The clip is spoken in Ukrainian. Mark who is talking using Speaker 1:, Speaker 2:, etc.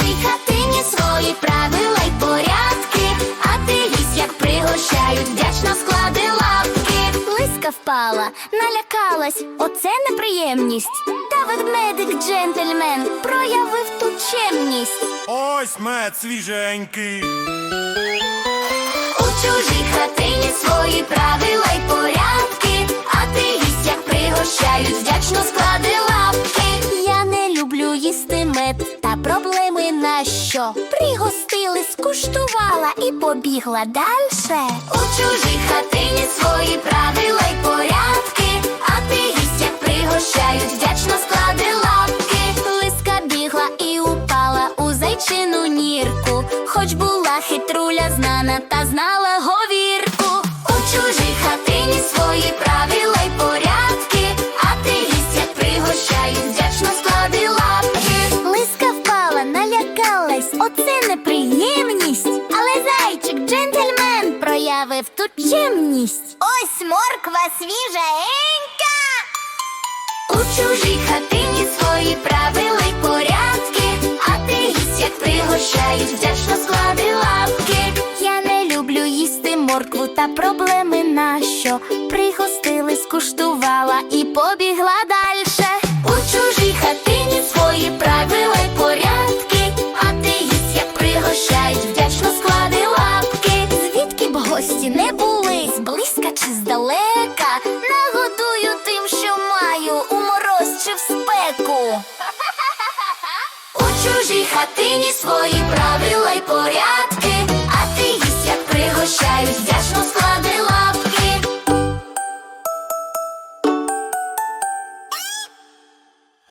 Speaker 1: кожній хатині свої правила й порядки, а ти їсть, як пригощають, вдячно склади лапки. Лиска впала, налякалась, оце неприємність. Та ведмедик джентльмен проявив ту чемність.
Speaker 2: Ось мед свіженький.
Speaker 1: У чужій хатині свої проблеми на що? Пригостили, скуштувала і побігла дальше. У чужій хатині свої правила й порядки, а ти їсть, як пригощають, вдячно склади лапки. Лиска бігла і упала у зайчину нірку, хоч була хитруля знана та знала говірку. Проявив тут чемність. Ось морква свіженька. У чужій хатині свої правила й порядки, а ти їсть, як пригощають, вдячно склади лапки. Я не люблю їсти моркву та проблеми нащо. Пригостили, скуштувала і побігла дальше. Мороз в спеку. У чужій хатині свої правила